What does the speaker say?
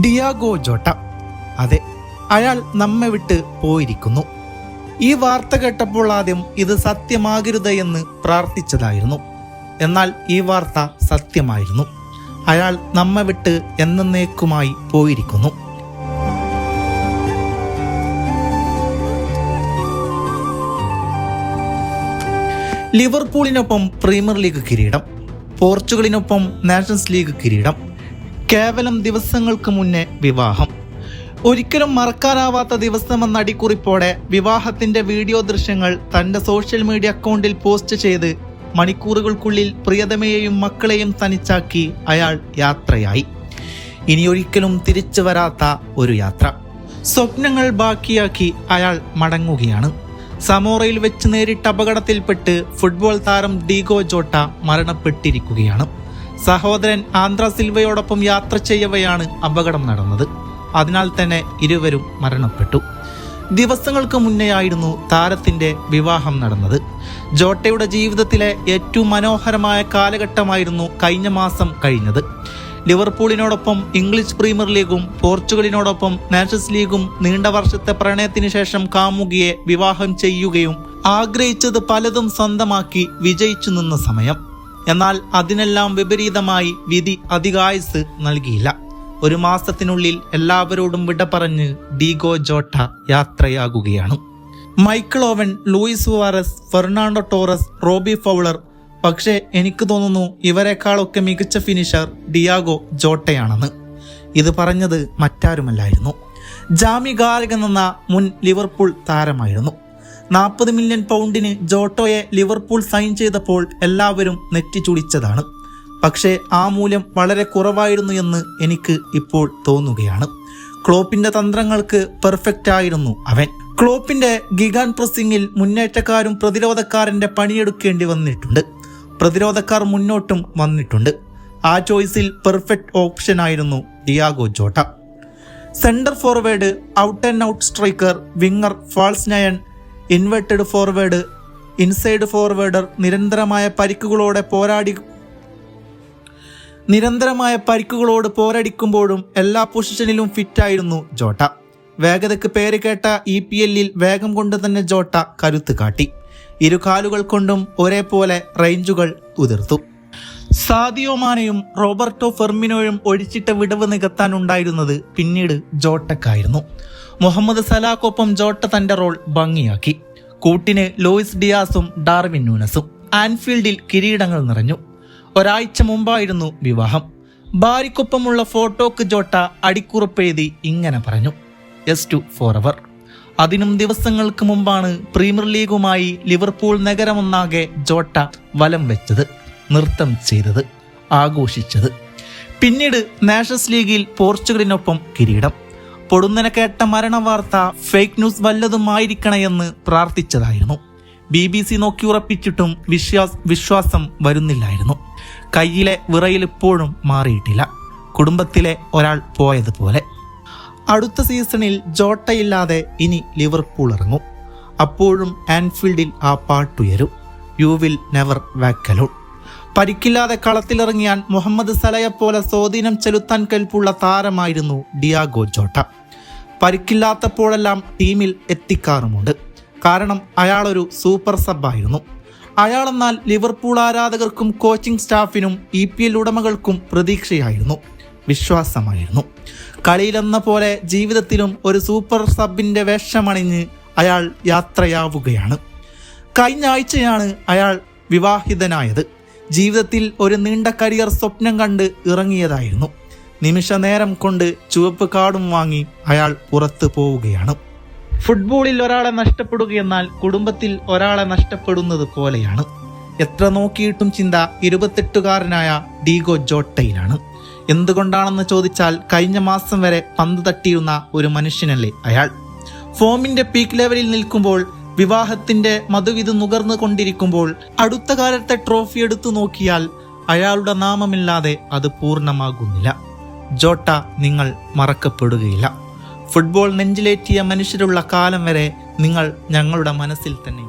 Diego Jota. അതെ അയാൾ നമ്മെ വിട്ട് പോയിരിക്കുന്നു. ഈ വാർത്ത കേട്ടപ്പോൾ ആദ്യം ഇത് സത്യമാകരുത് എന്ന് പ്രാർത്ഥിച്ചതായിരുന്നു. എന്നാൽ ഈ വാർത്ത സത്യമായിരുന്നു. അയാൾ നമ്മെ വിട്ട് എന്നേക്കുമായി പോയിരിക്കുന്നു. ലിവർപൂളിനൊപ്പം പ്രീമിയർ ലീഗ് കിരീടം പോർച്ചുഗലിനൊപ്പം നാഷൻസ് ലീഗ് കിരീടം കേവലം ദിവസങ്ങൾക്ക് മുന്നേ വിവാഹം. ഒരിക്കലും മറക്കാനാവാത്ത ദിവസമെന്ന അടിക്കുറിപ്പോടെ വിവാഹത്തിന്റെ വീഡിയോ ദൃശ്യങ്ങൾ തന്റെ സോഷ്യൽ മീഡിയ അക്കൗണ്ടിൽ പോസ്റ്റ് ചെയ്ത് മണിക്കൂറുകൾക്കുള്ളിൽ പ്രിയതമയെയും മക്കളെയും തനിച്ചാക്കി അയാൾ യാത്രയായി. ഇനിയൊരിക്കലും തിരിച്ചു വരാത്ത ഒരു യാത്ര. സ്വപ്നങ്ങൾ ബാക്കിയാക്കി അയാൾ മടങ്ങുകയാണ്. സമോറയിൽ വെച്ച് നേരിട്ട അപകടത്തിൽപ്പെട്ട് ഫുട്ബോൾ താരം ഡീഗോ ജോട്ട മരണപ്പെട്ടിരിക്കുകയാണ്. സഹോദരൻ ആന്ധ്ര സിൽവയോടൊപ്പം യാത്ര ചെയ്യവെയാണ് അപകടം നടന്നത്. അതിനാൽ തന്നെ ഇരുവരും മരണപ്പെട്ടു. ദിവസങ്ങൾക്ക് മുന്നെയായിരുന്നു താരത്തിന്റെ വിവാഹം നടന്നത്. ജോട്ടയുടെ ജീവിതത്തിലെ ഏറ്റവും മനോഹരമായ കാലഘട്ടമായിരുന്നു കഴിഞ്ഞ മാസം കഴിഞ്ഞത്. ലിവർപൂളിനോടൊപ്പം ഇംഗ്ലീഷ് പ്രീമിയർ ലീഗും പോർച്ചുഗലിനോടൊപ്പം നാഷൻസ് ലീഗും നീണ്ട വർഷത്തെ പ്രണയത്തിന് ശേഷം കാമുകിയെ വിവാഹം ചെയ്യുകയും ആഗ്രഹിച്ചത് പലതും സ്വന്തമാക്കി വിജയിച്ചു നിന്ന സമയം. എന്നാൽ അതിനെല്ലാം വിപരീതമായി വിധി അധികായുസ് നൽകിയില്ല. ഒരു മാസത്തിനുള്ളിൽ എല്ലാവരോടും വിട പറഞ്ഞ് Diego Jota യാത്രയാകുകയാണ്. Michael Owen Luis Suarez Fernando Torres Robbie Fowler പക്ഷേ എനിക്ക് തോന്നുന്നു ഇവരെക്കാളൊക്കെ മികച്ച ഫിനിഷർ ഡിയാഗോ ജോട്ടയാണെന്ന്. ഇത് പറഞ്ഞത് മറ്റാരുമല്ലായിരുന്നു. ജാമി ഗാർഗ് എന്ന മുൻ ലിവർപൂൾ താരമായിരുന്നു. നാൽപ്പത് മില്യൺ പൗണ്ടിന് ജോട്ടോയെ ലിവർപൂൾ സൈൻ ചെയ്തപ്പോൾ എല്ലാവരും നെറ്റിച്ചുടിച്ചതാണ് പക്ഷേ ആ മൂല്യം വളരെ കുറവായിരുന്നു എന്ന് എനിക്ക് ഇപ്പോൾ തോന്നുകയാണ്. ക്ലോപ്പിന്റെ തന്ത്രങ്ങൾക്ക് പെർഫെക്റ്റ് ആയിരുന്നു അവൻ. ക്ലോപ്പിന്റെ ഗിഗാൻ പ്രസിംഗിൽ മുന്നേറ്റക്കാരും പ്രതിരോധക്കാരന്റെ പണിയെടുക്കേണ്ടി വന്നിട്ടുണ്ട്. പ്രതിരോധക്കാർ മുന്നോട്ടും വന്നിട്ടുണ്ട്. ആ ചോയ്സിൽ പെർഫെക്റ്റ് ഓപ്ഷൻ ആയിരുന്നു Diego Jota. Centre forward out and out striker winger false nine inverted forward inside forwarder നിരന്തരമായ പരിക്കുകളോടെ പോരാടി നിരന്തരമായ പരിക്കുകളോട് പോരടിക്കുമ്പോഴും എല്ലാ പൊസിഷനിലും ഫിറ്റായിരുന്നു ജോട്ട. വേഗതയ്ക്ക് പേര് കേട്ട ഇ പി എല്ലിൽ വേഗം കൊണ്ട് തന്നെ ജോട്ട കരുത്ത് കാട്ടി. ഇരു കാലുകൾ കൊണ്ടും ഒരേപോലെ റേഞ്ചുകൾ ഉതിർത്തു. സാദിയോ മാനയും റോബർട്ടോ ഫെർമിനോയും ഒഴിച്ചിട്ട വിടവ് നികത്താൻ ഉണ്ടായിരുന്നത് പിന്നീട് ജോട്ടക്കായിരുന്നു. മുഹമ്മദ് സലാഖൊപ്പം ജോട്ട തന്റെ റോൾ ഭംഗിയാക്കി. കൂട്ടിന് ലോയിസ് ഡിയാസും ഡാർവിൻ നൂനസും ആൻഫീൽഡിൽ കിരീടങ്ങൾ നിറഞ്ഞു. ഒരാഴ്ച മുമ്പായിരുന്നു വിവാഹം. ഭാര്യക്കൊപ്പമുള്ള ഫോട്ടോക്ക് ജോട്ട അടിക്കുറിപ്പെഴുതി ഇങ്ങനെ പറഞ്ഞു. എസ് ടു ഫോർ അവർ അതിനും ദിവസങ്ങൾക്ക് മുമ്പാണ് പ്രീമിയർ ലീഗുമായി ലിവർപൂൾ നഗരമൊന്നാകെ ജോട്ട വലം വെച്ചത്. നൃത്തം ചെയ്തത് ആഘോഷിച്ചത്. പിന്നീട് നാഷൻസ് ലീഗിൽ പോർച്ചുഗലിനൊപ്പം കിരീടം. പൊടുന്നനെ കേട്ട മരണ വാർത്ത ഫേക്ക് ന്യൂസ് വല്ലതുമായിരിക്കണമെന്ന് പ്രാർത്ഥിച്ചതായിരുന്നു. ബി ബി സി നോക്കി ഉറപ്പിച്ചിട്ടും വിശ്വാസ് വിശ്വാസം വരുന്നില്ലായിരുന്നു. കയ്യിലെ വിറയിൽ ഇപ്പോഴും മാറിയിട്ടില്ല. കുടുംബത്തിലെ ഒരാൾ പോയതുപോലെ. അടുത്ത സീസണിൽ ജോട്ടയില്ലാതെ ഇനി ലിവർപൂൾ ഇറങ്ങും. അപ്പോഴും ആൻഫീൽഡിൽ ആ പാട്ടുയരും. You will never walk alone പരിക്കില്ലാതെ കളത്തിലിറങ്ങിയാൽ മുഹമ്മദ് സലയെപ്പോലെ സ്വാധീനം ചെലുത്താൻ കൽപ്പുള്ള താരമായിരുന്നു ഡിയാഗോ ജോട്ട. പരിക്കില്ലാത്തപ്പോഴെല്ലാം ടീമിൽ എത്തിക്കാറുമുണ്ട്. കാരണം അയാളൊരു സൂപ്പർ സബായിരുന്നു അയാളെന്നാൽ ലിവർപൂൾ ആരാധകർക്കും കോച്ചിംഗ് സ്റ്റാഫിനും ഇ പി എൽ ഉടമകൾക്കും പ്രതീക്ഷയായിരുന്നു. വിശ്വാസമായിരുന്നു. കളിയിലെന്ന പോലെ ജീവിതത്തിലും ഒരു സൂപ്പർ സബിന്റെ വേഷമണിഞ്ഞ് അയാൾ യാത്രയാവുകയാണ്. കഴിഞ്ഞ ആഴ്ചയാണ് അയാൾ വിവാഹിതനായത്. ജീവിതത്തിൽ ഒരു നീണ്ട കരിയർ സ്വപ്നം കണ്ട് ഇറങ്ങിയതായിരുന്നു. നിമിഷ നേരം കൊണ്ട് ചുവപ്പ് കാർഡും വാങ്ങി അയാൾ പുറത്തു പോവുകയാണ്. ഫുട്ബോളിൽ ഒരാളെ നഷ്ടപ്പെടുകയെന്നാൽ കുടുംബത്തിൽ ഒരാളെ നഷ്ടപ്പെടുന്നത് പോലെയാണ്. എത്ര നോക്കിയിട്ടും ചിന്ത ഇരുപത്തെട്ടുകാരനായ ഡീഗോ ജോട്ടയിലാണ്. എന്തുകൊണ്ടാണെന്ന് ചോദിച്ചാൽ കഴിഞ്ഞ മാസം വരെ പന്ത് തട്ടിയിരുന്ന ഒരു മനുഷ്യനല്ലേ അയാൾ. ഫോമിന്റെ പീക്ക് ലെവലിൽ നിൽക്കുമ്പോൾ വിവാഹത്തിന്റെ മധുവിധു നുകർന്നു കൊണ്ടിരിക്കുമ്പോൾ അടുത്ത കാലത്തെ ട്രോഫി എടുത്തു നോക്കിയാൽ അയാളുടെ നാമമില്ലാതെ അത് പൂർണമാകുന്നില്ല. ജോട്ട നിങ്ങൾ മറക്കപ്പെടുകയില്ല. ഫുട്ബോൾ നെഞ്ചിലേറ്റിയ മനുഷ്യരുള്ള കാലം വരെ നിങ്ങൾ ഞങ്ങളുടെ മനസ്സിൽ തന്നെ